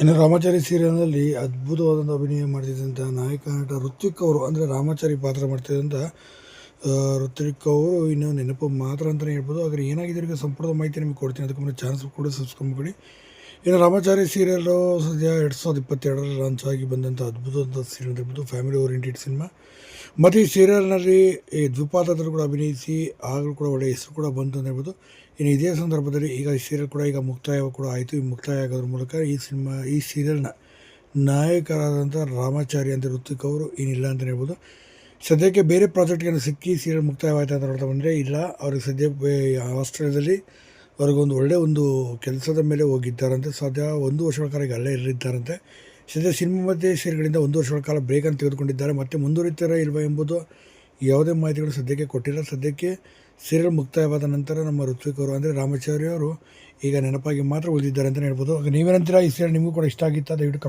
ಇನ್ನು ರಾಮಾಚಾರಿ ಸೀರಿಯಲ್ನಲ್ಲಿ ಅದ್ಭುತವಾದಂಥ ಅಭಿನಯ ಮಾಡ್ತಿದ್ದಂಥ ನಾಯಕ, ನಟ ಋತ್ವಿಕ್ ಅವರು, ಅಂದರೆ ರಾಮಾಚಾರಿ ಪಾತ್ರ ಮಾಡ್ತಿದ್ದಂಥ ಋತ್ವಿಕ್ ಅವರು ಇನ್ನು ನೆನಪು ಮಾತ್ರ ಅಂತಲೇ ಹೇಳ್ಬೋದು. ಆದರೆ ಏನಾಗಿದೆ? ಸಂಪೂರ್ಣ ಮಾಹಿತಿ ನಿಮಗೆ ಕೊಡ್ತೀನಿ. ಅದಕ್ಕೆ ಮುಂದೆ ಚಾನ್ಸ್ ಕೂಡ ಸಬ್ಸ್ಕ್ರೈಬ್ ಮಾಡಿ ಇನ್ನು ರಾಮಾಚಾರಿ ಸೀರಿಯಲ್ಲು ಸದ್ಯ ಎರಡು ಸಾವಿರದ ಇಪ್ಪತ್ತೆರಡರಲ್ಲಿ ಲಾಂಚ್ ಆಗಿ ಬಂದಂಥ ಅದ್ಭುತವಾದ ಸೀರಿಯಲ್ ಇರ್ಬೋದು ಫ್ಯಾಮಿಲಿ ಓರಿಯೆಂಟೆಡ್ ಸಿನಿಮಾ ಮತ್ತು ಈ ಸೀರಿಯಲ್ನಲ್ಲಿ ಈ ದ್ವಿಪಾತ್ರದಲ್ಲಿ ಕೂಡ ಅಭಿನಯಿಸಿ ಆಗಲೂ ಕೂಡ ಒಳ್ಳೆಯ ಹೆಸರು ಕೂಡ ಬಂತು ಅಂತ ಹೇಳ್ಬೋದು. ಇನ್ನು ಇದೇ ಸಂದರ್ಭದಲ್ಲಿ ಈಗ ಈ ಸೀರಿಯಲ್ ಕೂಡ ಈಗ ಮುಕ್ತಾಯ ಕೂಡ ಆಯಿತು. ಈ ಮುಕ್ತಾಯ ಆಗೋದ್ರ ಮೂಲಕ ಈ ಸಿನಿಮಾ ಈ ಸೀರಿಯಲ್ನ ನಾಯಕರಾದಂಥ ರಾಮಾಚಾರಿ ಅಂತ ಋತ್ವಿಕ್ ಅವರು ಏನಿಲ್ಲ ಅಂತಲೇ ಹೇಳ್ಬೋದು. ಸದ್ಯಕ್ಕೆ ಬೇರೆ ಪ್ರಾಜೆಕ್ಟ್ಗೆ ಸಿಕ್ಕಿ ಸೀರಿಯಲ್ ಮುಕ್ತಾಯವಾಯಿತು ಅಂತ ನೋಡ್ತಾ ಬಂದರೆ ಇಲ್ಲ. ಅವ್ರಿಗೆ ಸದ್ಯ ಆಸ್ಟ್ರೇಲಿಯಾದಲ್ಲಿ ಅವ್ರಿಗೊಂದು ಒಳ್ಳೆಯ ಒಂದು ಕೆಲಸದ ಮೇಲೆ ಹೋಗಿದ್ದಾರಂತೆ. ಸದ್ಯ ಒಂದು ವರ್ಷಗಳ ಕಾಲ ಈಗ ಅಲ್ಲೇ ಇರಿದ್ದಾರಂತೆ ಸದ್ಯ ಸಿನಿಮಾ ಮಧ್ಯೆ ಸೇರಿಗಳಿಂದ ಒಂದು ವರ್ಷಗಳ ಕಾಲ ಬ್ರೇಕ್ ಅಂತ ತೆಗೆದುಕೊಂಡಿದ್ದಾರೆ. ಮತ್ತೆ ಮುಂದುವರಿತಾರ ಇಲ್ವಾ ಎಂಬುದು ಯಾವುದೇ ಮಾಹಿತಿಗಳು ಸದ್ಯಕ್ಕೆ ಕೊಟ್ಟಿಲ್ಲ. ಸದ್ಯಕ್ಕೆ ಸೀರಿಯಲ್ ಮುಕ್ತಾಯವಾದ ನಂತರ ನಮ್ಮ ಋತ್ವಿಕ್ ಅವರು, ಅಂದರೆ ರಾಮಾಚಾರ್ಯ ಅವರು ಈಗ ನೆನಪಾಗಿ ಮಾತ್ರ ಉಳಿದಿದ್ದಾರೆ ಅಂತಲೇ ಹೇಳ್ಬೋದು ನೀವೇನಂತೀರಾ? ಈ ಸೀರಿಯಲ್ ನಿಮಗೂ ಕೂಡ ಇಷ್ಟ ಆಗಿತ್ತು? ದಯವಿಟ್ಟು